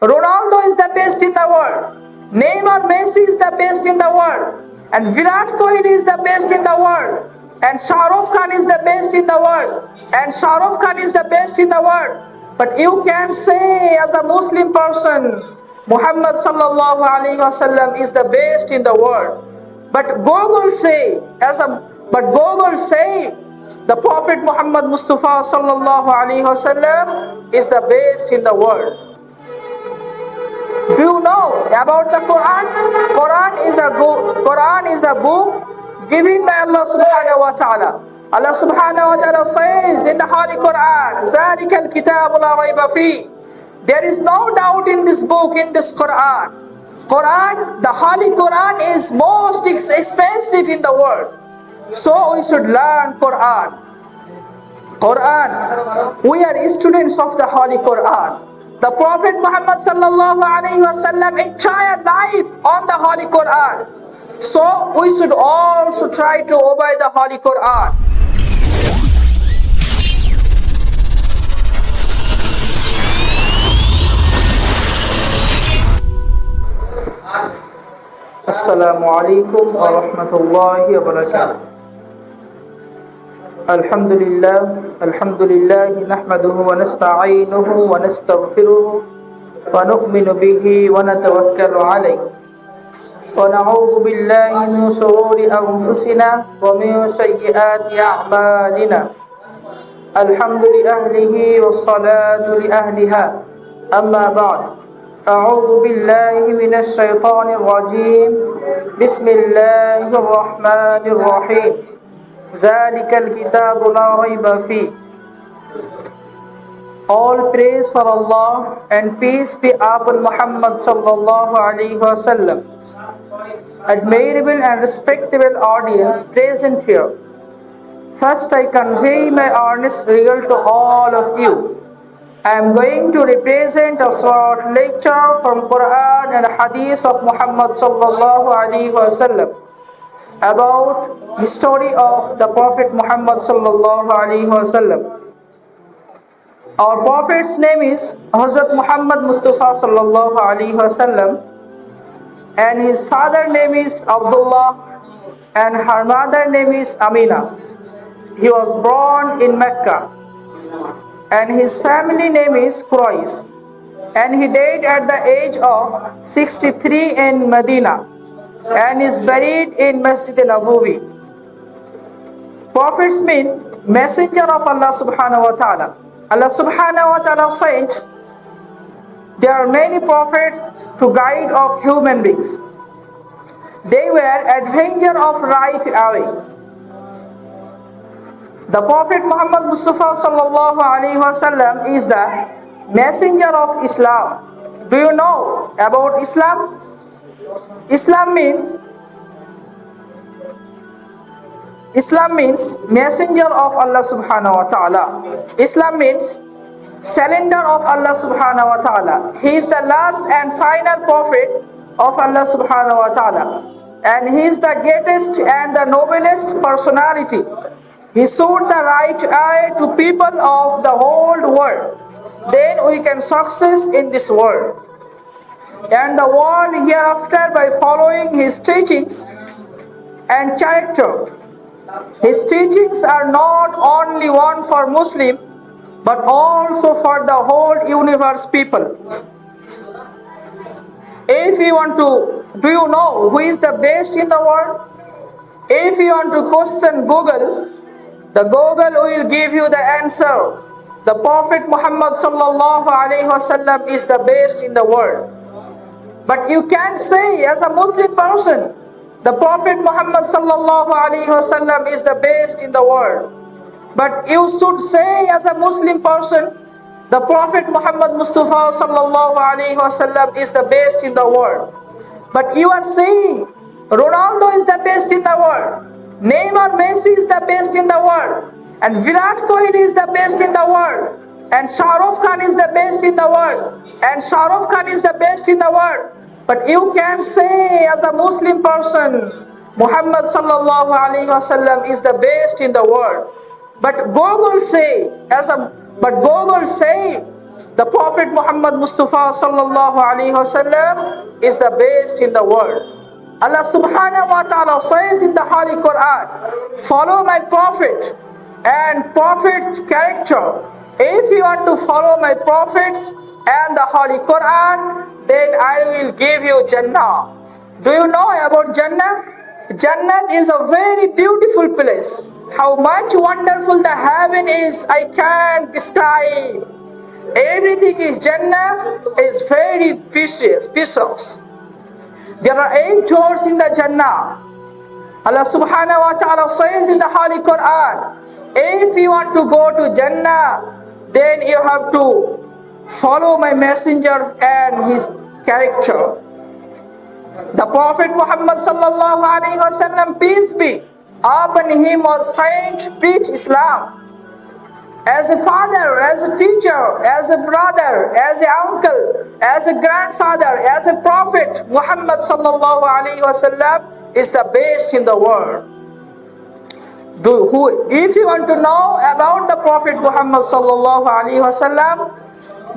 Ronaldo is the best in the world. Neymar Messi is the best in the world. And Virat Kohli is the best in the world. And Shah Khan is the best in the world. And Shah Khan is the best in the world. But you can't say as a Muslim person, Muhammad sallallahu alaihi wasallam is the best in the world. But Google say as a but Google say the Prophet Muhammad Mustafa sallallahu alaihi wasallam is the best in the world. Do you know about the Quran? Quran is a go- Quran is a book given by Allah subhanahu wa ta'ala. Allah subhanahu wa ta'ala says in the Holy Quran, ذَلِكَ الْكِتَابُ لَا رَيْبَ فِيهِ There is no doubt in this book, in this Quran. Quran, the Holy Quran is most ex- expensive in the world. So we should learn Quran. Quran. We are students of the Holy Quran. The Prophet Muhammad sallallahu alaihi wasallam entire life on the Holy Quran. So we should also try to obey the Holy Quran. Assalamu alaikum wa barakatuh. الحمد لله الحمد لله نحمده ونستعينه ونستغفره ونؤمن به ونتوكل عليه. ونعوذ بالله من شرور أنفسنا ومن سيئات أعمالنا. الحمد لأهله والصلاة لأهلها. أما بعد أعوذ بالله من الشيطان الرجيم. بسم الله الرحمن الرحيم. Zalikal kitabu la rayba fi. All praise for Allah and peace be upon Muhammad sallallahu alaihi wasallam. Admirable and respectable audience present here. First, I convey my earnest regard to all of you. I am going to represent a short lecture from Quran and Hadith of Muhammad sallallahu alaihi wasallam about history of the Prophet Muhammad sallallahu alaihi wasallam. Our Prophet's name is Hazrat Muhammad Mustafa sallallahu alaihi wasallam, and his father name is Abdullah, and her mother name is Amina. He was born in Mecca, and his family name is Quraysh, and he died at the age of 63 in Medina, and is buried in Masjid al-Nabawi. Prophets mean messenger of Allah subhanahu wa ta'ala. Allah subhanahu wa ta'ala said, there are many prophets to guide of human beings. They were advenger of right way. The Prophet Muhammad Mustafa sallallahu alaihi wasallam is the messenger of Islam. Do you know about Islam? Islam means Islam means messenger of Allah subhanahu wa ta'ala. Islam means cylinder of Allah subhanahu wa ta'ala. He is the last and final prophet of Allah subhanahu wa ta'ala. And he is the greatest and the noblest personality. He showed the right eye to people of the whole world. Then we can success in this world. And the world hereafter by following his teachings and character. His teachings are not only one for Muslim but also for the whole universe people. If you want to, do you know who is the best in the world? If you want to question Google, the Google will give you the answer. The Prophet Muhammad sallallahu alaihi wasallam is the best in the world. But you can't say as a Muslim person, the Prophet Muhammad sallallahu alaihi wasallam is the best in the world. But you should say as a Muslim person, the Prophet Muhammad Mustafa sallallahu alaihi wasallam is the best in the world. But you are saying Ronaldo is the best in the world. Neymar Messi is the best in the world. And Virat Kohli is the best in the world. And Shah Rukh Khan is the best in the world. And Shah Khan is the best in the world. But you can't say as a Muslim person, Muhammad sallallahu alaihi wasallam is the best in the world. But Google say as a but Google say The Prophet Muhammad Mustafa sallallahu alaihi wasallam is the best in the world. Allah subhanahu wa ta'ala says in the Holy Quran, follow my prophet and prophet character. If you want to follow my prophets and the Holy Quran, then I will give you Jannah. Do you know about Jannah? Jannah is a very beautiful place. How much wonderful the heaven is, I can't describe. Everything is Jannah is very precious, precious. There are eight doors in the Jannah. Allah subhanahu wa ta'ala says in the Holy Quran, if you want to go to Jannah, then you have to follow my messenger and his character. The Prophet Muhammad sallallahu alaihi wasallam, peace be upon him, was sent preach Islam. As a father, as a teacher, as a brother, as a uncle, as a grandfather, as a prophet, Muhammad sallallahu alaihi wasallam is the best in the world. Do, who, if you want to know about the Prophet Muhammad sallallahu alaihi wasallam,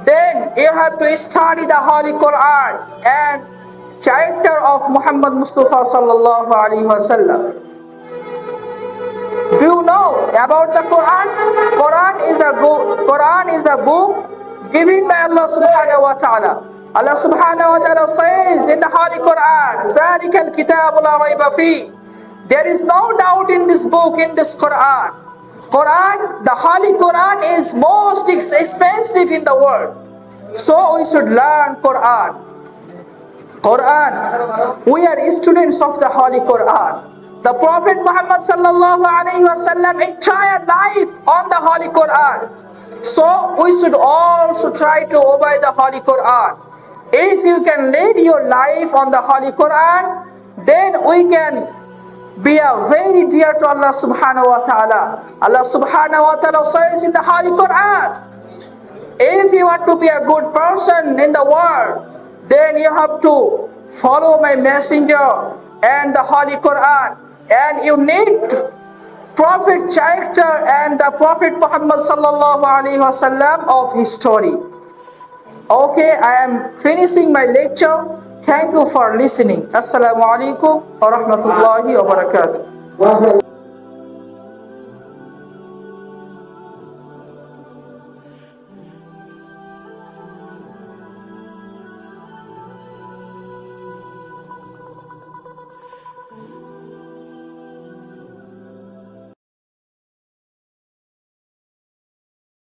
then you have to study the Holy Quran and character of Muhammad Mustafa sallallahu alaihi wasallam. Do you know about the Quran? Quran is a go- Quran is a book given by Allah subhanahu wa ta'ala. Allah subhanahu wa ta'ala says in the Holy Quran, ذَلِكَ الْكِتَابُ لَا رَيْبَ فِيهِ There is no doubt in this book, in this Quran. Quran, the Holy Quran is most ex- expensive in the world. So we should learn Quran. Quran. We are students of the Holy Quran. The Prophet Muhammad sallallahu alaihi wasallam entire life on the Holy Quran. So we should also try to obey the Holy Quran. If you can lead your life on the Holy Quran, then we can be a very dear to Allah subhanahu wa ta'ala. Allah subhanahu wa ta'ala says in the Holy Quran, if you want to be a good person in the world, then you have to follow my messenger and the Holy Quran. And you need Prophet character and the Prophet Muhammad sallallahu alaihi wasallam of his story. Okay, I am finishing my lecture. Thank you for listening. Assalamu alaikum wa rahmatullahi wa barakatuh.